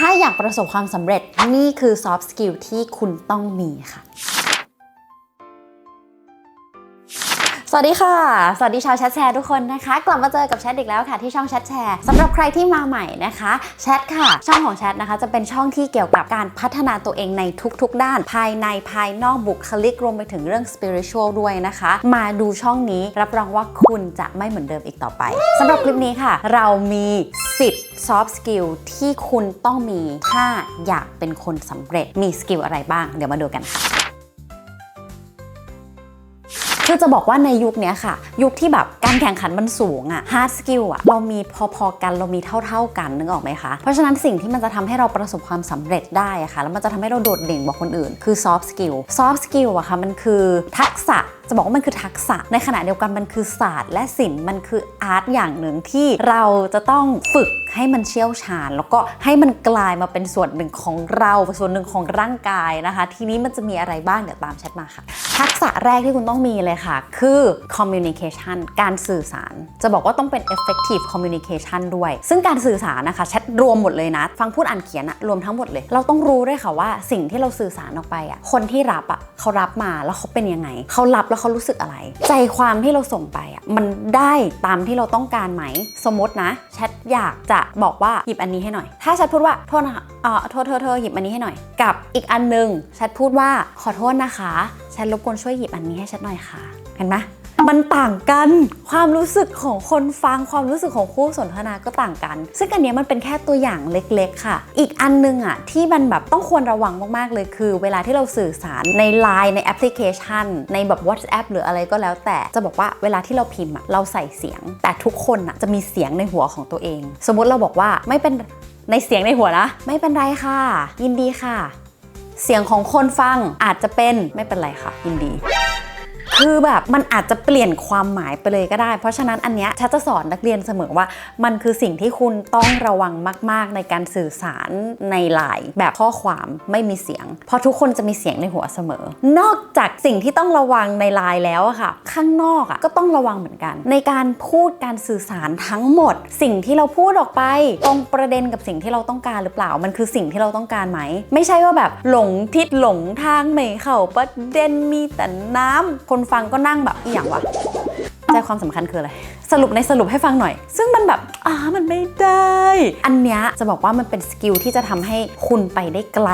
ถ้าอยากประสบความสำเร็จนี่คือ soft skill ที่คุณต้องมีค่ะ วัสดีค่ะ สวัสดีชาวแชทแชร์ทุกคนนะคะ กลับมาเจอกับแชทอีกแล้วค่ะที่ช่องแชทแชร์สำหรับใครที่มาใหม่นะคะแชทค่ะ ช่องของแชทนะคะจะเป็นช่องที่เกี่ยวกับการพัฒนาตัวเองในทุกๆ ด้าน ภายในภายนอกบุคลิกรวมไปถึงเรื่อง spiritual ด้วยนะคะ มาดูช่องนี้รับรองว่าคุณจะไม่เหมือนเดิมอีกต่อไปสำหรับคลิปนี้ค่ะ เรามี 10 soft skill ที่คุณต้องมีถ้าอยากเป็นคนสำเร็จมีสกิลอะไรบ้าง เดี๋ยวมาดูกันค่ะ คือจะบอกว่าในยุคนี้ค่ะ ยุคที่แบบการแข่งขันมันสูงอะ hard skill อะเรามีพอๆกันเรามีเท่า ๆกันนึกออกไหมคะ เพราะฉะนั้นสิ่งที่มันจะทำให้เราประสบความสำเร็จได้อะค่ะ แล้วมันจะทำให้เราโดดเด่นกว่าคนอื่น คือ soft skill soft skill อะค่ะมันคือทักษะ จะบอกว่ามันคือทักษะ ในขณะเดียวกันมันคือศาสตร์ และศิลป์มันคืออาร์ตอย่างหนึ่งที่เราจะต้องฝึกให้มันเชี่ยวชาญ แล้วก็ให้มันกลายมาเป็นส่วนหนึ่งของเราส่วนหนึ่งของร่างกายนะคะ ทีนี้มันจะมีอะไรบ้างเดี๋ยวตามแชทมาค่ะ ทักษะแรกที่คุณต้องมีเลยค่ะ คือ communication การสื่อสาร จะบอกว่าต้องเป็น effective communication ด้วย ซึ่งการสื่อสารนะคะแชทรวมหมดเลยนะ ฟังพูดอ่านเขียนอะรวมทั้งหมดเลย เราต้องรู้ด้วยค่ะว่าสิ่งที่เราสื่อสารออกไปอะคนที่รับอะเขารับมาแล้วเขาเป็นยังไงเขารับแล้วเขารู้สึกอะไร ใจความที่เราส่งไปอะมันได้ตามที่เราต้องการไหม สมมตินะแชทอยากจะบอกว่าหยิบอันนี้ให้หน่อย ถ้าแชทพูดว่าโทษนะคะเออโทษเธอเธอหยิบอันนี้ให้หน่อย กับอีกอันหนึงแชทพูดว่าขอโทษนะคะแชทรบกวนช่วยหยิบอันนี้ให้แชทหน่อยค่ะ เห็นไหม มันต่างกันความรู้สึกของคนฟังความรู้สึกของคู่สนทนาก็ต่างกัน ซึ่งอันนี้มันเป็นแค่ตัวอย่างเล็กๆ ค่ะ อีกอันนึงอะที่มันแบบต้องควรระวังมากๆเลยคือ เวลาที่เราสื่อสารใน Line ในแอปพลิเคชัน ในแบบ WhatsApp หรืออะไรก็แล้วแต่จะบอกว่าเวลาที่เราพิมพ์อะเราใส่เสียง แต่ทุกคนอะจะมีเสียงในหัวของตัวเอง สมมติเราบอกว่าไม่เป็นในเสียงในหัวนะ ไม่เป็นไรค่ะ ยินดีค่ะ เสียงของคนฟังอาจจะเป็นไม่เป็นไรค่ะ ยินดี คือแบบมันอาจจะเปลี่ยนความหมายไปเลยก็ได้ เพราะฉะนั้นอันเนี้ยฉันจะสอนนักเรียนเสมอว่า มันคือสิ่งที่คุณต้องระวังมาก ๆ ในการสื่อสารในไลน์แบบข้อความไม่มีเสียง เพราะทุกคนจะมีเสียงในหัวเสมอ นอกจากสิ่งที่ต้องระวังในไลน์แล้วอะค่ะ ข้างนอกอะก็ต้องระวังเหมือนกัน ในการพูดการสื่อสารทั้งหมด สิ่งที่เราพูดออกไป ตรงประเด็นกับสิ่งที่เราต้องการหรือเปล่า มันคือสิ่งที่เราต้องการไหม ไม่ใช่ว่าแบบหลงทิศหลงทางไม่เข้าประเด็นมีแต่น้ำคนฟังก็นั่งแบบอหย่างวะ ใจความสำคัญคืออะไร สรุปในสรุปให้ฟังหน่อย ซึ่งมันแบบอ่ามันไม่ได้ อันเนี้ยจะบอกว่ามันเป็นสกิลที่จะทำให้คุณไปได้ไกล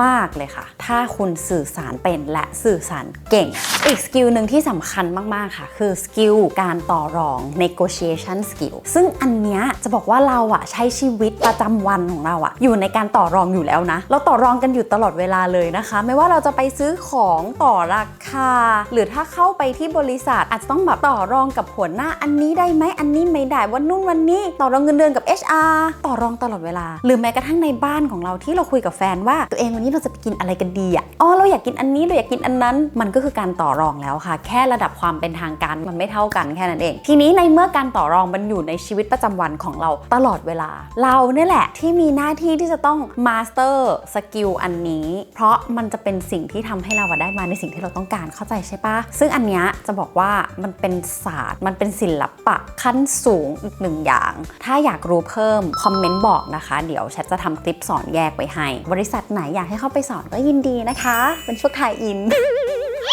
มาก ๆ เลยค่ะ ถ้าคุณสื่อสารเป็นและสื่อสารเก่ง อีกสกิลหนึ่งที่สำคัญมาก ๆ ค่ะ คือสกิลการต่อรอง negotiation skill ซึ่งอันเนี้ยจะบอกว่าเราอะใช้ชีวิตประจำวันของเราอะอยู่ในการต่อรองอยู่แล้วนะ เราต่อรองกันอยู่ตลอดเวลาเลยนะคะ ไม่ว่าเราจะไปซื้อของต่อราคา หรือถ้าเข้าไปที่บริษัทอาจจะต้องแบบต่อ่อรองกับหัวหน้าอันนี้ได้ไหมอันนี้ไม่ได้วันนู่นวันนี้ ต่อรองเงินเดือนกับ HR ต่อรองตลอดเวลา หรือแม้กระทั่งในบ้านของเราที่เราคุยกับแฟนว่า ตัวเองวันนี้เราจะไปกินอะไรกันดีอะอ๋อเราอยากกินอันนี้เราอยากกินอันนั้น มันก็คือการต่อรองแล้วค่ะ แค่ระดับความเป็นทางการมันไม่เท่ากันแค่นั้นเอง ทีนี้ในเมื่อการต่อรองมันอยู่ในชีวิตประจำวันของเราตลอดเวลา เราเนี่ยแหละที่มีหน้าที่ที่จะต้องมาสเตอร์สกิลอันนี้ เพราะมันจะเป็นสิ่งที่ทำให้เราได้มาในสิ่งที่เราต้องการเข้าใจใช่ปะซึ่งอันเนี้ยจะบอกว่ามันเป็นศาสตร์ มันเป็นศิลปะขั้นสูงอีกหนึ่งอย่าง ถ้าอยากรู้เพิ่ม คอมเมนต์บอกนะคะ เดี๋ยวแชทจะทำคลิปสอนแยกไว้ให้ บริษัทไหนอยากให้เข้าไปสอนก็ยินดีนะคะ เป็นช่วงไทยอิน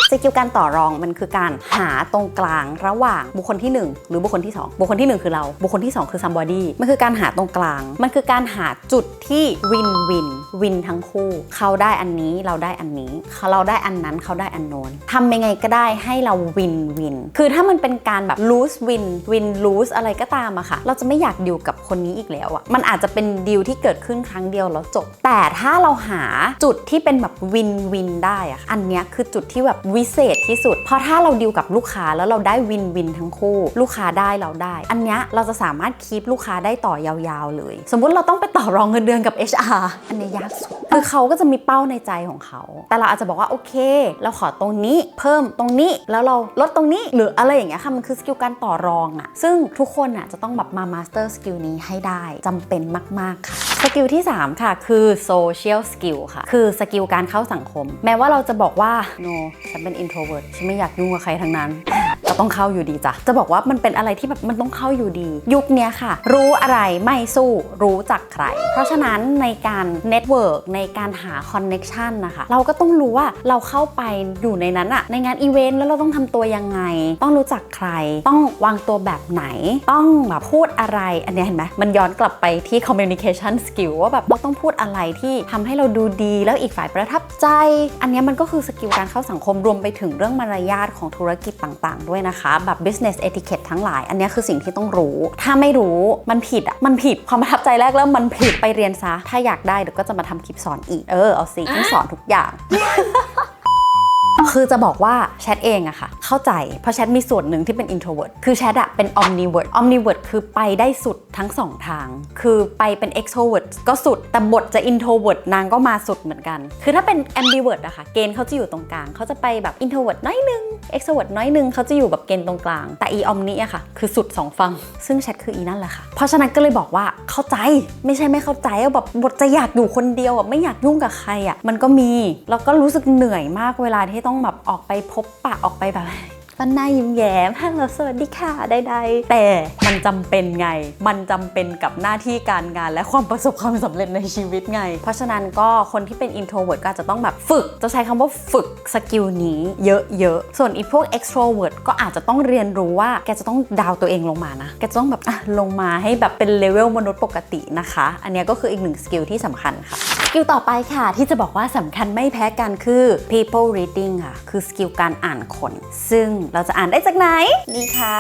สกิลการต่อรองมันคือการหาตรงกลางระหว่างบุคคลที่ 1 หรือบุคคลที่ 2 บุคคลที่ 1 คือเรา บุคคลที่ 2 คือ somebody มันคือการหาตรงกลาง มันคือการหาจุดที่วินวินวินทั้งคู่ เขาได้อันนี้เราได้อันนี้เขาเราได้อันนั้นเขาได้อันโน้นทำยังไงก็ได้ให้เราวินวิน คือถ้ามันเป็นการแบบ lose win win lose อะไรก็ตามอะค่ะ เราจะไม่อยากดิวกับคนนี้อีกแล้วอะมันอาจจะเป็นดิวที่เกิดขึ้นครั้งเดียวแล้วจบ แต่ถ้าเราหาจุดที่เป็นแบบวินวินได้อะอันเนี้ยคือจุดที่แบบวิิเศษที่สุด เพราะถ้าเราดิวกับลูกค้าแล้วเราได้วินวินทั้งคู่ ลูกค้าได้เราได้ อันเนี้ยเราจะสามารถคีปลูกค้าได้ต่อยาวๆเลย สมมุติเราต้องไปต่อรองเงินเดือนกับ HR อันนี้ยยากสุดคือเขาก็จะมีเป้าในใจของเขา แต่เราอาจจะบอกว่าโอเค เราขอตรงนี้เพิ่มตรงนี้แล้วเราลดตรงนี้หรืออะไรอย่างเงี้ยค่ะมันคือสกิลการต่อรองอะซึ่งทุกคนอะจะต้องแบบมามาสเตอร์สกิลนี้ให้ได้จำเป็นมากๆค่ะ สกิลที่ 3 ค่ะ คือ social skill ค่ะ คือสกิลการเข้าสังคม แม้ว่าเราจะบอกว่า no ฉันเป็น introvert ฉันไม่อยากยุ่งกับใครทั้งนั้นก็ต้องเข้าอยู่ดีจ้ะ จะบอกว่ามันเป็นอะไรที่แบบมันต้องเข้าอยู่ดี ยุคนี้ค่ะ รู้อะไรไม่สู้รู้จักใคร เพราะฉะนั้นในการเน็ตเวิร์กในการหาคอนเน็ชันนะคะ เราก็ต้องรู้ว่าเราเข้าไปอยู่ในนั้นอะในงานอีเวนต์แล้วเราต้องทำตัวยังไง ต้องรู้จักใคร ต้องวางตัวแบบไหน ต้องแบบพูดอะไร อันนี้เห็นไหมมันย้อนกลับไปที่ communication สกิลว่าแบบเราต้องพูดอะไรที่ทำให้เราดูดีแล้วอีกฝ่ายประทับใจ อันนี้มันก็คือสกิลการเข้าสังคมรวมไปถึงเรื่องมารยาทของธุรกิจต่างๆ ด้วยนะคะ แบบ business etiquette ทั้งหลาย อันนี้คือสิ่งที่ต้องรู้ ถ้าไม่รู้มันผิดอะมันผิดความประทับใจแรกเริ่มมันผิดไปเรียนซะ ถ้าอยากได้เดี๋ยวก็จะมาทำคลิปสอนอีกเออเอาสิต้องสอนทุกอย่าง คือจะบอกว่าแชทเองอะค่ะ เข้าใจ เพราะแชทมีส่วนหนึ่งที่เป็น introvert คือแชทอะเป็น omnivert omnivert คือไปได้สุดทั้งสองทาง คือไปเป็น extrovert ก็สุด แต่บทจะ introvert นางก็มาสุดเหมือนกัน คือถ้าเป็น ambivert อะค่ะ เกณฑ์เขาจะอยู่ตรงกลาง เขาจะไปแบบ introvert น้อยนึง extrovert น้อยนึง เขาจะอยู่แบบเกณฑ์ตรงกลาง แต่ e omni อะค่ะ คือสุดสองฝั่ง ซึ่งแชทคืออีนั่นแหละค่ะ เพราะฉะนั้นก็เลยบอกว่าเข้าใจ ไม่ใช่ไม่เข้าใจว่าแบบบทจะอยากอยู่คนเดียวอะไม่อยากยุ่งกับใครอะมันก็มี แล้วก็รู้สึกเหนื่อยมากเวลาที่ต้องแบบออกไปพบปะออกไปแบบมันหน้ายิ้มแย้มฮัลโหลสวัสดีค่ะใดๆ แต่มันจำเป็นไง มันจำเป็นกับหน้าที่การงานและความประสบความสำเร็จในชีวิตไง เพราะฉะนั้นก็คนที่เป็น introvert ก็อาจจะต้องแบบฝึก จะใช้คำว่าฝึกสกิลนี้เยอะๆ ส่วนอีพวก extrovert ก็อาจจะต้องเรียนรู้ว่าแกจะต้องดาวตัวเองลงมานะ แกจะต้องแบบลงมาให้แบบเป็นเลเวลมนุษย์ปกตินะคะ อันนี้ก็คืออีกหนึ่งสกิลที่สำคัญค่ะสกิลต่อไปค่ะ ที่จะบอกว่าสำคัญไม่แพ้กันคือ people reading ค่ะ คือสกิลการอ่านคน ซึ่งเราจะอ่านได้จากไหน นี่ค่ะ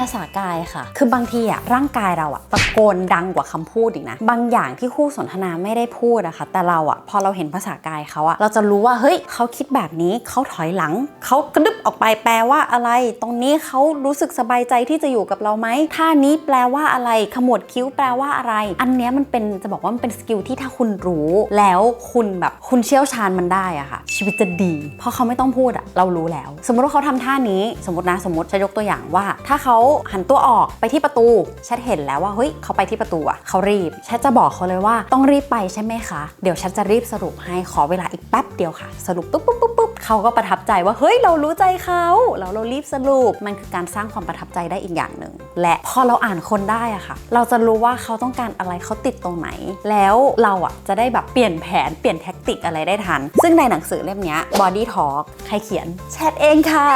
ภาษากายค่ะ คือบางทีอะร่างกายเราอะตะโกนดังกว่าคำพูดอีกนะ บางอย่างที่คู่สนทนาไม่ได้พูดอะค่ะ แต่เราอะพอเราเห็นภาษากายเขาอะเราจะรู้ว่า เฮ้ย เขาคิดแบบนี้ เขาถอยหลัง เขากระดึบออกไปแปลว่าอะไร ตรงนี้เขารู้สึกสบายใจที่จะอยู่กับเราไหมท่านี้แปลว่าอะไร ขมวดคิ้วแปลว่าอะไร อันเนี้ยมันเป็นจะบอกว่ามันเป็นสกิลที่ถ้าคุณรู้แล้วคุณแบบคุณเชี่ยวชาญมันได้อะค่ะ ชีวิตจะดี เพราะเขาไม่ต้องพูดอะเรารู้แล้ว สมมติว่าเขาทำท่านี้สมมตินะสมมติจะยกตัวอย่างว่า ถ้าเขาหันตัวออกไปที่ประตูแชทเห็นแล้วว่าเฮ้ยเขาไปที่ประตูอะเขารีบแชทจะบอกเขาเลยว่าต้องรีบไปใช่ไหมคะ เดี๋ยวแชทจะรีบสรุปให้ขอเวลาอีกแป๊บเดียวค่ะ สรุปปุ๊บปุ๊บปุ๊บปุ๊บเขาก็ประทับใจว่าเฮ้ยเรารู้ใจเขาแล้วเรารีบสรุปมันคือการสร้างความประทับใจได้อีกอย่างหนึ่งและพอเราอ่านคนได้อะค่ะ เราจะรู้ว่าเขาต้องการอะไรเขาติดตรงไหน แล้วเราอะจะได้แบบเปลี่ยนแผนเปลี่ยนแท็กติกอะไรได้ทัน ซึ่งในหนังสือเล่มนี้ Body Talk ใครเขียนแชทเองค่ะ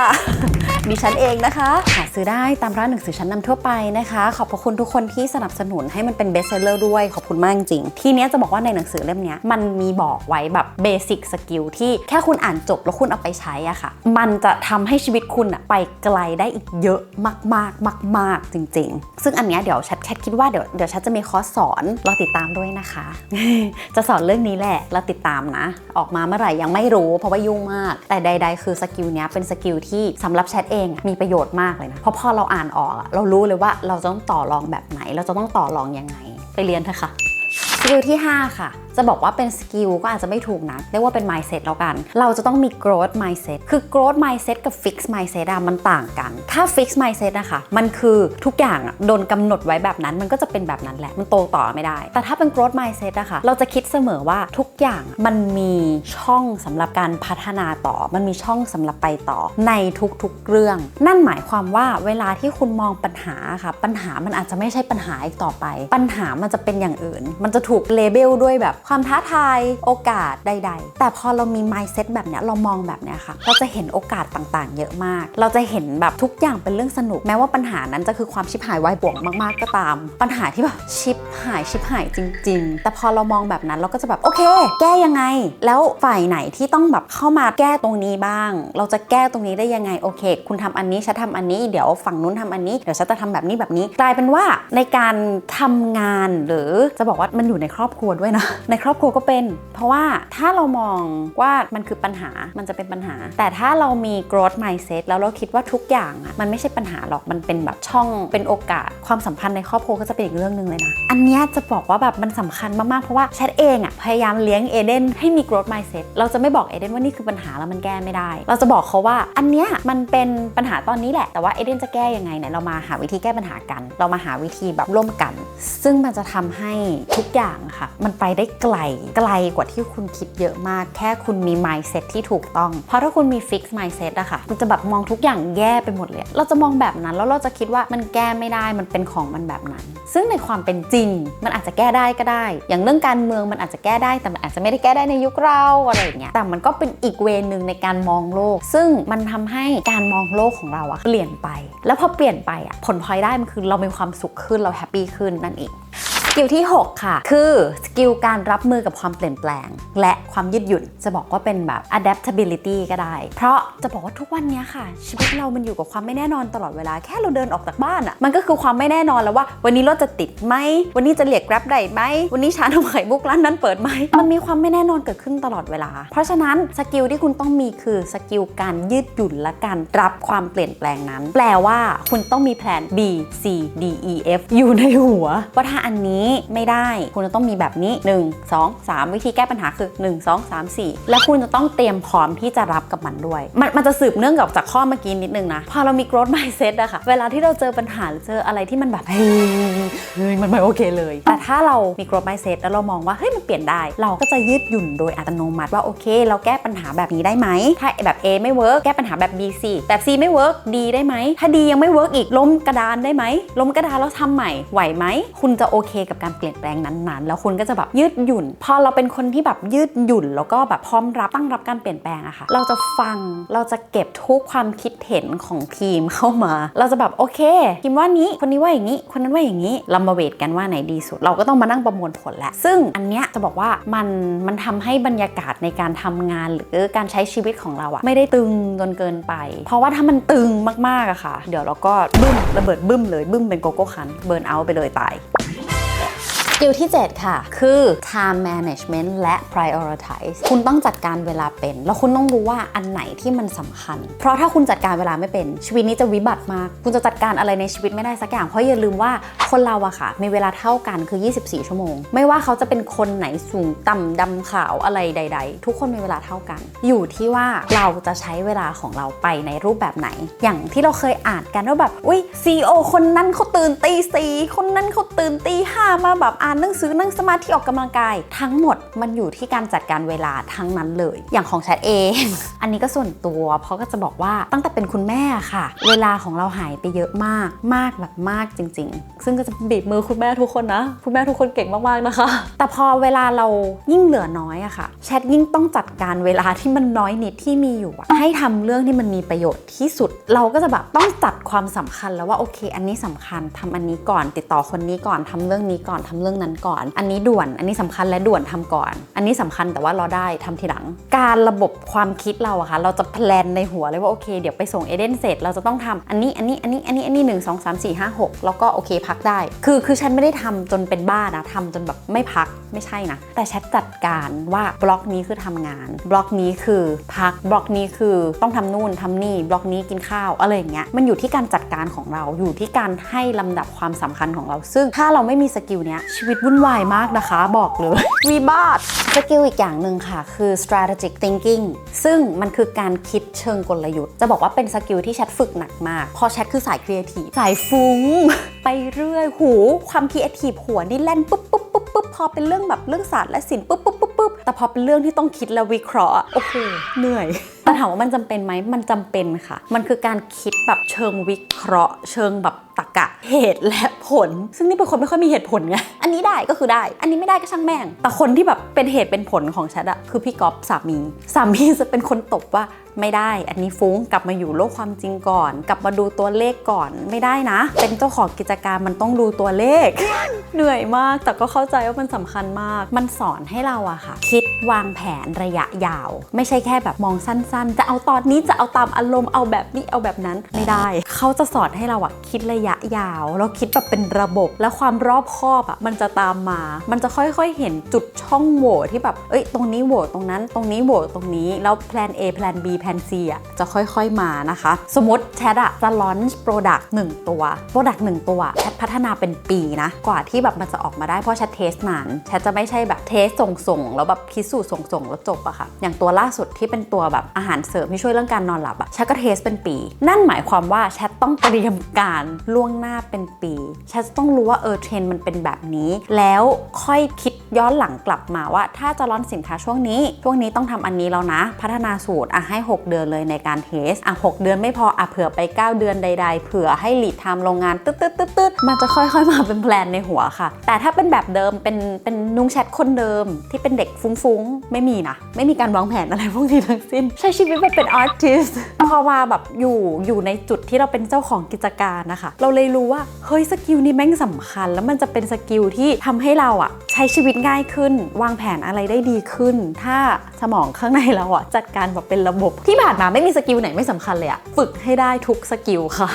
ดิฉันเองนะคะหาซื้อได้ตามร้านหนังสือชั้นนำทั่วไปนะคะ ขอบพระคุณทุกคนที่สนับสนุนให้มันเป็นเบสเซลเลอร์ด้วย ขอบคุณมากจริง ทีเนี้ยจะบอกว่าในหนังสือเล่มนี้มันมีบอกไว้แบบเบสิกสกิลที่แค่คุณอ่านจบแล้วคุณเอาไปใช้อะค่ะ มันจะทำให้ชีวิตคุณอะไปไกลได้อีกเยอะมากๆมาก ๆ จริง ๆ ซึ่งอันเนี้ยเดี๋ยวชัดแคทคิดว่าเดี๋ยวเดี๋ยวชัดจะมีคอร์สสอนรอติดตามด้วยนะคะ จะสอนเรื่องนี้แหละ เราติดตามนะ ออกมาเมื่อไหร่ยังไม่รู้ เพราะว่ายุ่งมาก แต่ใด ๆ คือสกิลนี้เป็นสกิลที่สำหรับแชทเองมีประโยชน์มากเลยนะ เพราะพอเราอ่านออก เรารู้เลยว่าเราจะต้องต่อรองแบบไหน เราจะต้องต่อรองยังไง ไปเรียนเถอะค่ะสกิลที่ 5 ค่ะ จะบอกว่าเป็นสกิลก็อาจจะไม่ถูกนะ เรียกว่าเป็น mindset แล้วกัน เราจะต้องมี growth mindset คือ growth mindset กับ fix mindset อะมันต่างกัน ถ้า fix mindset นะคะ มันคือทุกอย่างอะโดนกำหนดไว้แบบนั้น มันก็จะเป็นแบบนั้นแหละ มันโตต่อไม่ได้ แต่ถ้าเป็น growth mindset อะคะเราจะคิดเสมอว่าทุกอย่างมันมีช่องสำหรับการพัฒนาต่อ มันมีช่องสำหรับไปต่อในทุกๆเรื่อง นั่นหมายความว่าเวลาที่คุณมองปัญหาค่ะ ปัญหามันอาจจะไม่ใช่ปัญหาอีกต่อไป ปัญหามันจะเป็นอย่างอื่น มันจะถูกเลเบลด้วยแบบความท้าทายโอกาสใด ๆ แต่พอเรามี mindset แบบเนี้ยเรามองแบบเนี้ยค่ะเราจะเห็นโอกาสต่างๆ เยอะมาก เราจะเห็นแบบทุกอย่างเป็นเรื่องสนุก แม้ว่าปัญหานั้นจะคือความชิบหายวายป่วงมากๆก็ตาม ปัญหาที่แบบชิบหายชิบหายจริง ๆ แต่พอเรามองแบบนั้นเราก็จะแบบโอเค แก้ยังไง แล้วฝ่ายไหนที่ต้องแบบเข้ามาแก้ตรงนี้บ้าง เราจะแก้ตรงนี้ได้ยังไงโอเค คุณทำอันนี้ฉันทำอันนี้เดี๋ยวฝั่งนู้นทำอันนี้เดี๋ยวฉันจะทำแบบนี้แบบนี้กลายเป็นว่าในการทำงานหรือจะบอกว่ามันอยู่ในครอบครัวด้วยนะในในครอบครัวก็เป็น เพราะว่าถ้าเรามองว่ามันคือปัญหามันจะเป็นปัญหา แต่ถ้าเรามี growth mindset แล้วเราคิดว่าทุกอย่างอะมันไม่ใช่ปัญหาหรอกมันเป็นแบบช่องเป็นโอกาส ความสัมพันธ์ในครอบครัวก็จะเป็นอีกเรื่องหนึ่งเลยนะ อันนี้จะบอกว่าแบบมันสำคัญมาก ๆ เพราะว่าแชทเองอะพยายามเลี้ยงเอเดนให้มี growth mindset เราจะไม่บอกเอเดนว่านี่คือปัญหาแล้วมันแก้ไม่ได้ เราจะบอกเขาว่าอันเนี้ยมันเป็นปัญหาตอนนี้แหละแต่ว่าเอเดนจะแก้ยังไงเนี่ยเรามาหาวิธีแก้ปัญหากัน เรามาหาวิธีแบบร่วมกัน ซึ่งมันจะทำให้ทุกอย่างค่ะ มันไปได้ไกลไกลกว่าที่คุณคิดเยอะมาก แค่คุณมี mindset ที่ถูกต้อง เพราะถ้าคุณมี fix mindset อะค่ะคุณจะแบบมองทุกอย่างแย่ไปหมดเลย เราจะมองแบบนั้นแล้วเราจะคิดว่ามันแก้ไม่ได้มันเป็นของมันแบบนั้น ซึ่งในความเป็นจริง มันอาจจะแก้ได้ก็ได้ อย่างเรื่องการเมืองมันอาจจะแก้ได้แต่มันอาจจะไม่ได้แก้ได้ในยุคเราอะไรอย่างเงี้ยแต่มันก็เป็นอีกเวนึงในการมองโลก ซึ่งมันทำให้การมองโลกของเราอะเปลี่ยนไป แล้วพอเปลี่ยนไปอะผลพลอยได้มันคือเรามีความสุขขึ้นเราแฮปปี้ขึ้นนั่นเอง กิลที่ 6 ค่ะ คือสกิลการรับมือกับความเปลี่ยนแปลง และความยืดหยุ่นจะบอกว่าเป็นแบบ adaptability ก็ได้ เพราะจะบอกว่าทุกวันนี้ค่ะ ชีวิตเรามันอยู่กับความไม่แน่นอนตลอดเวลาแค่เราเดินออกจากบ้านอะ่ะมันก็คือความไม่แน่นอนแล้วว่า วันนี้รถจะติดไหมวันนี้จะเรียก grab ได้ไหมวันนี้ชานมไข่มุกร้านนั้นเปิดไหมมันมีความไม่แน่นอนเกิดขึ้นตลอดเวลา เพราะฉะนั้นสกิลที่คุณต้องมีคือสกิลการยืดหยุ่นและการรับความเปลี่ยนแปลงนั้น แปลว่าคุณต้องมีแผน B C D E F อยู่ในหัวว่าถ้าอันนี้ไม่ได้ คุณจะต้องมีแบบนี้ 1 2 3 วิธีแก้ปัญหาคือ 1 2 3 4 แล้วคุณจะต้องเตรียมพร้อมที่จะรับกับมันด้วย มันมันจะสืบเนื่องกับจากข้อเมื่อกี้นิดนึงนะ พอเรามี growth mindset อะค่ะ เวลาที่เราเจอปัญหาหรือเจออะไรที่มันแบบเฮ้ยเฮ้ยมันไม่โอเคเลย แต่ถ้าเรามี growth mindset แล้วเรามองว่าเฮ้ยมันเปลี่ยนได้ เราก็จะยืดหยุ่นโดยอัตโนมัติว่าโอเค เราแก้ปัญหาแบบนี้ได้ไหมถ้าแบบ A ไม่เวิร์กแก้ปัญหาแบบ B C แบบ C ไม่เวิร์ก D ได้ไหมถ้า D ยังไม่เวิร์กอีกล้มกระดานได้ไหมล้มกระดานแล้วทำใหม่ไหวไหมคุณจะโอเคกับการเปลี่ยนแปลงนั้นๆ แล้วคุณก็จะแบบยืดหยุ่น พอเราเป็นคนที่แบบยืดหยุ่น แล้วก็แบบพร้อมรับตั้งรับการเปลี่ยนแปลงอะค่ะเราจะฟังเราจะเก็บทุกความคิดเห็นของทีมเข้ามา เราจะแบบโอเคทีมว่านี้คนนี้ว่าอย่างนี้ คนนั้นว่าอย่างนี้เรามาเวทกันว่าไหนดีสุด เราก็ต้องมานั่งประมวลผลแหละ ซึ่งอันเนี้ยจะบอกว่ามันมันทำให้บรรยากาศในการทำงานหรือการใช้ชีวิตของเราอะไม่ได้ตึงจนเกินไป เพราะว่าถ้ามันตึงมากๆอะค่ะ เดี๋ยวเราก็บึ้มระเบิดบึ้มเลยบึ้มเป็นโกโก้คันเบิร์นเอาไปเลยตาย กิลที่ 7 ค่ะ คือ time management และ prioritize คุณต้องจัดการเวลาเป็น แล้วคุณต้องรู้ว่าอันไหนที่มันสำคัญ เพราะถ้าคุณจัดการเวลาไม่เป็น ชีวิตนี้จะวิบัติมาก คุณจะจัดการอะไรในชีวิตไม่ได้สักอย่าง เพราะอย่าลืมว่าคนเราอะค่ะ มีเวลาเท่ากันคือ 24 ชั่วโมง ไม่ว่าเขาจะเป็นคนไหนสูงต่ำดำขาวอะไรใด ๆ ทุกคนมีเวลาเท่ากัน อยู่ที่ว่าเราจะใช้เวลาของเราไปในรูปแบบไหน อย่างที่เราเคยอ่านกันว่าแบบ อุ้ยซีโอคนนั้นเขาตื่นตีสี่คนนั้นเขาตื่นตีห้ามาแบบอ่านหนังสือนั่งสมาธิออกกำลังกาย ทั้งหมดมันอยู่ที่การจัดการเวลาทั้งนั้นเลย อย่างของแชทเอง อันนี้ก็ส่วนตัวเพราะก็จะบอกว่าตั้งแต่เป็นคุณแม่ค่ะ เวลาของเราหายไปเยอะมากมากแบบมากจริง ๆ ซึ่งก็จะบีบมือคุณแม่ทุกคนนะ คุณแม่ทุกคนเก่งมากๆนะคะ แต่พอเวลาเรายิ่งเหลือน้อยอะค่ะแชทยิ่งต้องจัดการเวลาที่มันน้อยนิดที่มีอยู่อะให้ทำเรื่องที่มันมีประโยชน์ที่สุด เราก็จะแบบต้องจัดความสำคัญแล้วว่าโอเค อันนี้สำคัญทำอันนี้ก่อนติดต่อคนนี้ก่อนทำเรื่องนี้ก่อนทำเรื่องนั้นก่อน อันนี้ด่วน อันนี้สำคัญและด่วนทำก่อน อันนี้สำคัญแต่ว่ารอได้ทำทีหลัง การระบบความคิดเราอะค่ะ เราจะแพลนในหัวเลยว่าโอเค เดี๋ยวไปส่งเอเดนเสร็จ เราจะต้องทำอันนี้ อันนี้ อันนี้ อันนี้ อันนี้หนึ่งสองสามสี่ห้าหกแล้วก็โอเคพักได้ คือคือฉันไม่ได้ทำจนเป็นบ้านะทำจนแบบไม่พักไม่ใช่นะ แต่แชทจัดการว่าบล็อกนี้คือทำงาน บล็อกนี้คือพัก บล็อกนี้คือต้องทำนู่นทำนี่ บล็อกนี้กินข้าวอะไรอย่างเงี้ย มันอยู่ที่การจัดการของเรา อยู่ที่การให้ลำดับความสำคัญของเรา ซึ่งถ้าเราไม่มีสกิลเนี้ยชีวิตวุ่นวายมากนะคะบอกเลยวีบาดสกิลอีกอย่างหนึ่งค่ะ คือ strategic thinking ซึ่งมันคือการคิดเชิงกลยุทธ์ จะบอกว่าเป็นสกิลที่แชทฝึกหนักมากเพอแชทคือสายครีเอทีฟสายฟุ้ง ไปเรื่อยหูความครีเอทีฟหัวนี่แล่นปุ๊บปุ๊บปุ๊บปุ๊บพอเป็นเรื่องแบบเรื่องศาสตร์และศิลป์ปุ๊บปุ๊บปุ๊บปุ๊บแต่พอเป็นเรื่องที่ต้องคิดและวิเคราะห์อะโอ้โหเหนื่อย แต่ถามว่ามันจำเป็นไหมมันจำเป็นค่ะ มันคือการคิดแบบเชิงวิเคราะห์ เชิงแบบตรรกะเหตุและผล ซึ่งนี่เป็นคนไม่ค่อยมีเหตุผลไงอันนี้ได้ก็คือได้ อันนี้ไม่ได้ก็ช่างแม่ง แต่คนที่แบบเป็นเหตุเป็นผลของแชทอะคือพี่ก๊อฟสามีสามีจะเป็นคนตบว่าไม่ได้ อันนี้ฟุ้งกลับมาอยู่โลกความจริงก่อน กลับมาดูตัวเลขก่อนไม่ได้นะ เป็นเจ้าของกิจการมันต้องดูตัวเลข เหนื่อยมากแต่ก็เข้าใจว่ามันสำคัญมาก มันสอนให้เราอะค่ะ คิด วางแผนระยะยาว ไม่ใช่แค่แบบมองสั้นๆ จะเอาตอนนี้จะเอาตามอารมณ์เอาแบบนี้เอาแบบนั้นไม่ได้ เขาจะสอนให้เราอะคิดระยะยาว แล้วคิดแบบเป็นระบบ และความรอบคอบอะมันจะตามมา มันจะค่อยๆเห็นจุดช่องโหว่ที่แบบเอ้ยตรงนี้โหว่ตรงนั้น ตรงนี้โหว่ตรงนี้แล้วแพลน A แพลน B แพลน C อะจะค่อยๆมานะคะ สมมติแชทอะจะ launch product 1ตัว product 1ตัวแชทพัฒนาเป็นปีนะกว่าที่แบบมันจะออกมาได้เพราะแชทเทสนานแชทจะไม่ใช่แบบเทสส่งๆแล้วแบบพิสูจน์ส่งๆแล้วจบอะค่ะ อย่างตัวล่าสุดที่เป็นตัวแบบอาหารเสริมที่ช่วยเรื่องการนอนหลับอะแชทก็เทสเป็นปี นั่นหมายความว่าแชทต้องเตรียมการล่วงหน้าเป็นปีแชทต้องรู้ว่าเออเทรนมันเป็นแบบนี้ แล้วค่อยคิด ย้อนหลังกลับมาว่า ถ้าจะร้อนสินค้าช่วงนี้ ช่วงนี้ต้องทำอันนี้แล้วนะ พัฒนาสูตรอะให้ 6 เดือนเลยในการเทสอะ 6 เดือนไม่พออะเผื่อไป 9 เดือนใด ๆ เผื่อให้หลีดทม์โรงงานตึ๊ดตึ๊ดตึ๊ดตึ๊ดมันจะค่อยๆ มาเป็นแพลนในหัวค่ะ แต่ถ้าเป็นแบบเดิมเป็นเป็นนุ้งแชทคนเดิมที่เป็นเด็กฟุ้งๆ ไม่มีนะ ไม่มีการวางแผนอะไรพวกนี้ทั้งสิ้น ใช้ชีวิตแบบเป็นอาร์ติสพอมาแบบอยู่อยู่ในจุดที่เราเป็นเจ้าของกิจการนะคะ เราเลยรู้ว่าเฮ้ยสกิลนี้แม่งสำคัญ แล้วมันจะเป็นสกิลที่ทำให้เราอะใช้ชีวิตง่ายขึ้น วางแผนอะไรได้ดีขึ้น ถ้าสมองข้างในเราอะจัดการแบบเป็นระบบ ที่ผ่านมาไม่มีสกิลไหนไม่สำคัญเลยอะฝึกให้ได้ทุกสกิลค่ะ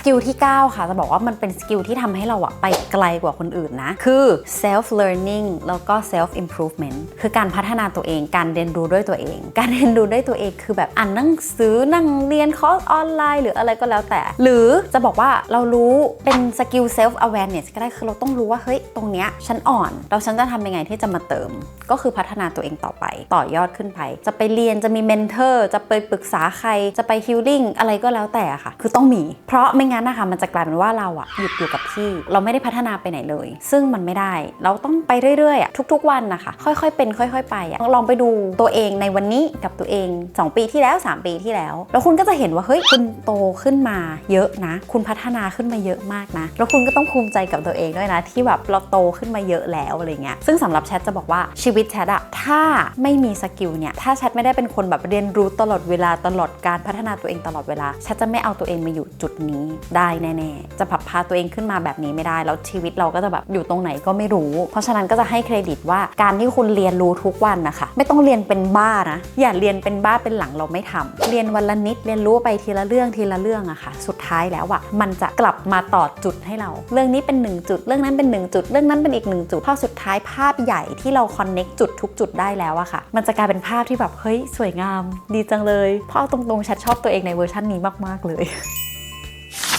สกิลที่ 9 ค่ะ จะบอกว่ามันเป็นสกิลที่ทำให้เราอะไปไกลกว่าคนอื่นนะ คือ self learning แล้วก็ self improvement คือการพัฒนาตัวเอง การเรียนรู้ด้วยตัวเอง การเรียนรู้ด้วยตัวเองคือแบบอ่านหนังสือนั่งเรียนคอร์สออนไลน์ หรืออะไรก็แล้วแต่ หรือจะบอกว่าเรารู้เป็นสกิล self awareness ก็ได้คือเราต้องรู้ว่า เฮ้ย ตรงเนี้ยฉันอ่อน เราฉันจะทำยังไงที่จะมาเติม ก็คือพัฒนาตัวเองต่อไป ต่อยอดขึ้นไป จะไปเรียนจะมีเมนเทอร์จะไปปรึกษาใครจะไปฮิลลิ่งอะไรก็แล้วแต่ค่ะ คือต้องมี เพราะไม่งั้นนะคะมันจะกลายเป็นว่าเราอะหยุดอยู่กับที่ เราไม่ได้พัฒนาไปไหนเลย ซึ่งมันไม่ได้ เราต้องไปเรื่อยๆอะทุกๆวันนะคะ ค่อยๆ เป็นค่อย ๆ ไปอะลองไปดูตัวเองในวันนี้กับตัวเอง 2 ปีที่แล้ว 3 ปีที่แล้ว แล้วคุณก็จะเห็นว่าเฮ้ยคุณโตขึ้นมาเยอะนะ คุณพัฒนาขึ้นมาเยอะมากนะ แล้วคุณก็ต้องภูมิใจกับตัวเองด้วยนะ ที่แบบเราโตขึ้นมาเยอะแล้วอะไรเงี้ยซึ่งสำหรับแชทจะบอกว่าชีวิตแชทอะถ้าไม่มีสกิลเนี่ยถ้าแชทไม่ได้เป็นคนแบบเรียนรู้ตลอดเวลาตลอดการพัฒนาตัวเองตลอดเวลาแชทจะไม่เอาตัวเองมาอยู่จุดนี้ได้แน่ๆ จะผับพาตัวเองขึ้นมาแบบนี้ไม่ได้ แล้วชีวิตเราก็จะแบบอยู่ตรงไหนก็ไม่รู้ เพราะฉะนั้นก็จะให้เครดิตว่าการที่คุณเรียนรู้ทุกวันนะคะ ไม่ต้องเรียนเป็นบ้านะอย่าเรียนเป็นบ้าเป็นหลังเราไม่ทำเรียนวันละนิดเรียนรู้ไปทีละเรื่องทีละเรื่องอะค่ะ สุดท้ายแล้วอะมันจะกลับมาต่อจุดให้เรา เรื่องนี้เป็นหนึ่งจุด เรื่องนั้นเป็นหนึ่งจุด เรื่องนั้นเป็นอีกหนึ่งจุดพอสุดท้ายภาพใหญ่ที่เราคอนเน็กจุดทุกจุดได้แล้วอะค่ะ มันจะกลายเป็นภาพที่แบบเฮ้ยสวยงาม ดีจังเลยเพราะเอตรงๆชัดชอบตัวเองในเวอร์ชันนี้มากๆเลย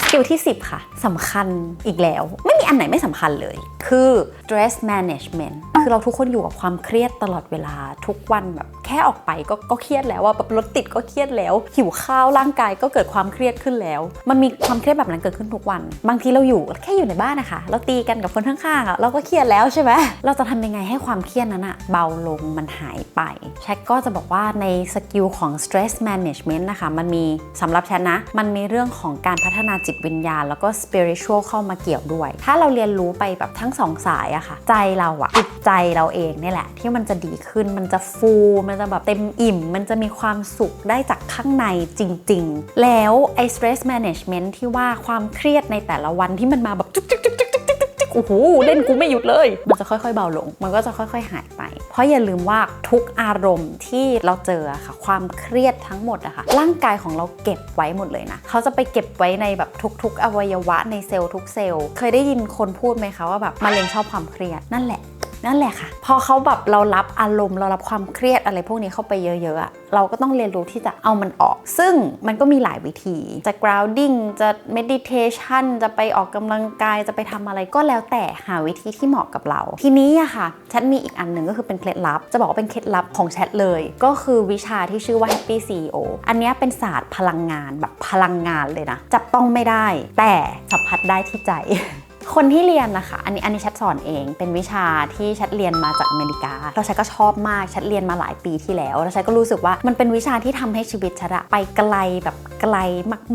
สกิลที่ 10 ค่ะสำคัญอีกแล้ว ไม่มีอันไหนไม่สำคัญเลย คือ stress management คือเราทุกคนอยู่กับความเครียดตลอดเวลาทุกวันแบบแค่ออกไปก็ก็เครียดแล้วว่าแบบรถติดก็เครียดแล้ว หิวข้าวร่างกายก็เกิดความเครียดขึ้นแล้ว มันมีความเครียดแบบนั้นเกิดขึ้นทุกวัน บางทีเราอยู่แค่อยู่ในบ้านนะคะเราตีกันกับคนข้างๆอะเราก็เครียดแล้วใช่ไหมเราจะทำยังไงให้ความเครียดนั้นอะเบาลงมันหายไปแชทก็จะบอกว่าในสกิลของ stress management นะคะมันมีสำหรับแชทนะ มันมีเรื่องของการพัฒนาจิตวิญญาณ แล้วก็ spiritual เข้ามาเกี่ยวด้วย ถ้าเราเรียนรู้ไปแบบทั้งสองสายอะค่ะ ใจเราอะจิตใจใจเราเองเนี่ยแหละ ที่มันจะดีขึ้นมันจะฟู มันจะแบบเต็มอิ่ม มันจะมีความสุขได้จากข้างในจริง ๆ แล้วไอ้ stress management ที่ว่าความเครียดในแต่ละวันที่มันมาแบบจุกจิกจุกจิกจุกจิกจุกจิกโอ้โหเล่นกูไม่หยุดเลย มันจะค่อยๆเบาลง มันก็จะค่อยๆหายไป เพราะอย่าลืมว่าทุกอารมณ์ที่เราเจอค่ะ ความเครียดทั้งหมดอะค่ะ ร่างกายของเราเก็บไว้หมดเลยนะ เขาจะไปเก็บไว้ในแบบทุก ๆ อวัยวะในเซลล์ทุกเซลล์ เคยได้ยินคนพูดไหมคะว่าแบบมะเร็งชอบความเครียด นั่นแหละ นั่นแหละค่ะ พอเขาแบบเรารับอารมณ์ เรารับความเครียดอะไรพวกนี้เข้าไปเยอะๆอะเราก็ต้องเรียนรู้ที่จะเอามันออก ซึ่งมันก็มีหลายวิธี จะ grounding จะ meditation จะไปออกกำลังกาย จะไปทำอะไรก็แล้วแต่หาวิธีที่เหมาะกับเรา ทีนี้อะค่ะแชทมีอีกอันหนึ่งก็คือเป็นเคล็ดลับ จะบอกว่าเป็นเคล็ดลับของแชทเลย ก็คือวิชาที่ชื่อว่า happy CEO อันนี้เป็นศาสตร์พลังงานแบบพลังงานเลยนะ จับต้องไม่ได้ แต่สัมผัสได้ที่ใจ คนที่เรียนนะคะ อันนี้อันนี้แชทสอนเอง เป็นวิชาที่แชทเรียนมาจากอเมริกา เราแชทก็ชอบมากแชทเรียนมาหลายปีที่แล้ว แล้วแชทก็รู้สึกว่ามันเป็นวิชาที่ทำให้ชีวิตแชทอะไปไกลแบบไกล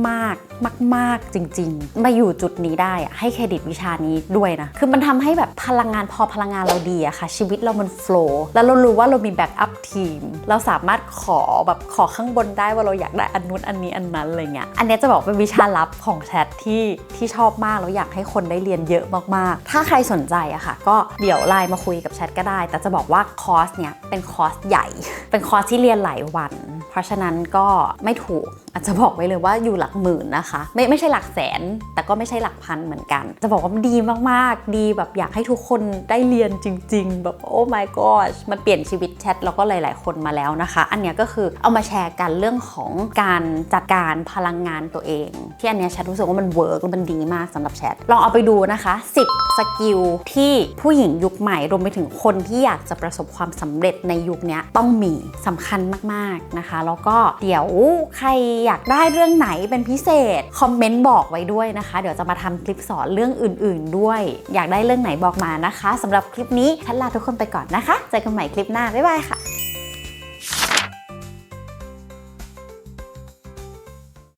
มากๆ มาก ๆ จริง ๆ มาอยู่จุดนี้ได้อะให้เครดิตวิชานี้ด้วยนะ คือมันทำให้แบบพลังงานพอพลังงานเราดีอะค่ะ ชีวิตเรามันโฟล์แล้วเรารู้ว่าเรามีแบ็กอัพทีม เราสามารถขอแบบขอข้างบนได้ว่าเราอยากได้อันนู้นอันนี้อันนั้นอะไรเงี้ย อันเนี้ยจะบอกเป็นวิชาลับของแชทที่ที่ชอบมากแล้วอยากให้คนได้เรียนเยอะมากๆ ถ้าใครสนใจอะค่ะ ก็เดี๋ยวไลน์มาคุยกับแชทก็ได้ แต่จะบอกว่าคอร์สเนี่ยเป็นคอร์สใหญ่ เป็นคอร์สที่เรียนหลายวัน เพราะฉะนั้นก็ไม่ถูก อาจจะบอกไว้เลยว่าอยู่หลักหมื่นนะคะ ไม่ไม่ใช่หลักแสน แต่ก็ไม่ใช่หลักพันเหมือนกัน จะบอกว่ามันดีมากๆ ดีแบบอยากให้ทุกคนได้เรียนจริง ๆ แบบโอ้ my gosh มันเปลี่ยนชีวิตแชทแล้วก็หลาย ๆ คนมาแล้วนะคะ อันนี้ก็คือเอามาแชร์กันเรื่องของการจัดการพลังงานตัวเอง ที่อันเนี้ยแชทรู้สึกว่ามันเวิร์กมันดีมากสำหรับแชทลองเอาไปดูนะคะ 10 สกิลที่ผู้หญิงยุคใหม่รวมไปถึงคนที่อยากจะประสบความสำเร็จในยุคนี้ต้องมีสำคัญมากๆนะคะ แล้วก็เดี๋ยวใครอยากได้เรื่องไหนเป็นพิเศษ คอมเมนต์บอกไว้ด้วยนะคะ เดี๋ยวจะมาทำคลิปสอนเรื่องอื่น ๆ ด้วย อยากได้เรื่องไหนบอกมานะคะสำหรับคลิปนี้ฉันลาทุกคนไปก่อนนะคะ เจอกันใหม่คลิปหน้า บ๊ายบายค่ะ